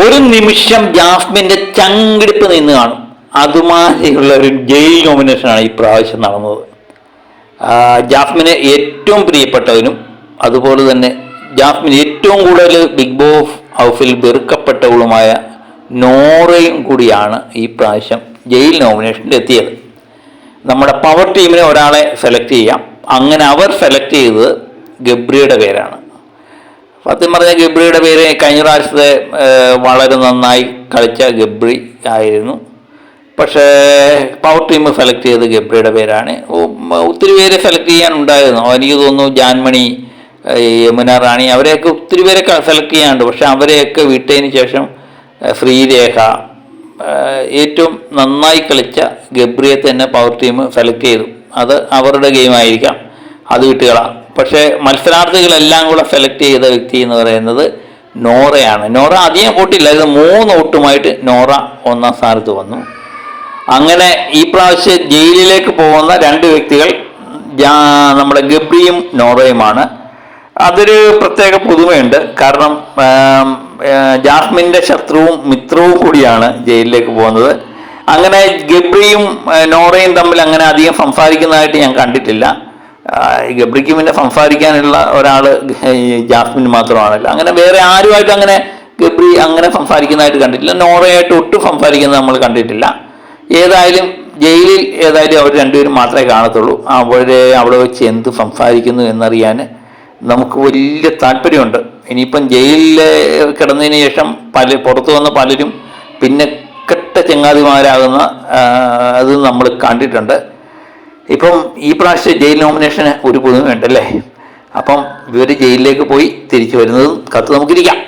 ഒരു നിമിഷം ജാസ്മിന്റെ ചങ്കിടിപ്പ് നിന്ന് കാണും. അതുമാതിരിയുള്ള ഒരു ജയിൽ നോമിനേഷനാണ് ഈ പ്രാവശ്യം നടന്നത്. ജാസ്മിന് ഏറ്റവും പ്രിയപ്പെട്ടവനും അതുപോലെ തന്നെ ജാസ്മിൻ ഏറ്റവും കൂടുതൽ ബിഗ് ബോസ് ഹൗസിൽ വെറുക്കപ്പെട്ടവളുമായ നോറയും കൂടിയാണ് ഈ പ്രാവശ്യം ജയിൽ നോമിനേഷനിൽ എത്തിയത്. നമ്മുടെ പവർ ടീമിനെ ഒരാളെ സെലക്ട് ചെയ്യാം. അങ്ങനെ അവർ സെലക്ട് ചെയ്തത് ഗബ്രിയുടെ പേരാണ്. സത്യം പറഞ്ഞ ഗബ്രിയുടെ പേര് കഴിഞ്ഞ പ്രാവശ്യത്തെ വളരെ നന്നായി കളിച്ച ഗബ്രി ആയിരുന്നു. പക്ഷേ പവർ ടീം സെലക്ട് ചെയ്ത് ഗബ്രിയുടെ പേരാണ്. ഒത്തിരി പേരെ സെലക്ട് ചെയ്യാനുണ്ടായിരുന്നു എനിക്ക് തോന്നുന്നു ജാൻമണി യമുന റാണി അവരെയൊക്കെ ഒത്തിരി പേരെ സെലക്ട് ചെയ്യാനുണ്ട്. പക്ഷെ അവരെയൊക്കെ വിട്ടതിന് ശേഷം ശ്രീരേഖ ഏറ്റവും നന്നായി കളിച്ച ഗബ്രിയെ തന്നെ പവർ ടീം സെലക്ട് ചെയ്തു. അത് അവരുടെ ഗെയിമായിരിക്കാം അത് വിട്ടുകളാം പക്ഷേ മത്സരാർത്ഥികളെല്ലാം കൂടെ സെലക്ട് ചെയ്ത വ്യക്തി എന്ന് പറയുന്നത് നോറയാണ്. നോറ അധികം വോട്ടില്ലായിരുന്നു മൂന്ന് വോട്ടുമായിട്ട് നോറ ഒന്നാം സ്ഥാനത്ത് വന്നു. അങ്ങനെ ഈ പ്രാവശ്യം ജയിലിലേക്ക് പോകുന്ന രണ്ട് വ്യക്തികൾ നമ്മുടെ ഗബ്രിയും നോറയുമാണ്. അതൊരു പ്രത്യേക പുതുമയുണ്ട്. കാരണം ജാസ്മിന്റെ ശത്രുവും മിത്രവും കൂടിയാണ് ജയിലിലേക്ക് പോകുന്നത്. അങ്ങനെ ഗബ്രിയും നോറയും തമ്മിൽ അങ്ങനെ അധികം സംസാരിക്കുന്നതായിട്ട് ഞാൻ കണ്ടിട്ടില്ല. ഗബ്രിക്ക് പിന്നെ സംസാരിക്കാനുള്ള ഒരാൾ ജാസ്മിൻ മാത്രമാണല്ലോ. അങ്ങനെ വേറെ ആരുമായിട്ട് അങ്ങനെ ഗബ്രി അങ്ങനെ സംസാരിക്കുന്നതായിട്ട് കണ്ടിട്ടില്ല. നോറയായിട്ട് ഒട്ടും സംസാരിക്കുന്നത് നമ്മൾ കണ്ടിട്ടില്ല. ഏതായാലും ജയിലിൽ ഏതായാലും അവർ രണ്ടുപേരും മാത്രമേ കാണത്തുള്ളൂ. അവരെ അവിടെ വെച്ച് എന്ത് സംസാരിക്കുന്നു എന്നറിയാൻ നമുക്ക് വലിയ താല്പര്യമുണ്ട്. ഇനിയിപ്പം ജയിലിൽ കിടന്നതിന് ശേഷം പല പുറത്തു വന്ന പലരും പിന്നെ കെട്ട ചങ്ങാതിമാരാകുന്ന അത് നമ്മൾ കണ്ടിട്ടുണ്ട്. ഇപ്പം ഈ പ്രാവശ്യം ജയിൽ നോമിനേഷന് ഒരു പുതുമയുണ്ടല്ലേ അപ്പം ഇവർ ജയിലിലേക്ക് പോയി തിരിച്ചു വരുന്നതും കത്ത് നമുക്കിരിക്കാം.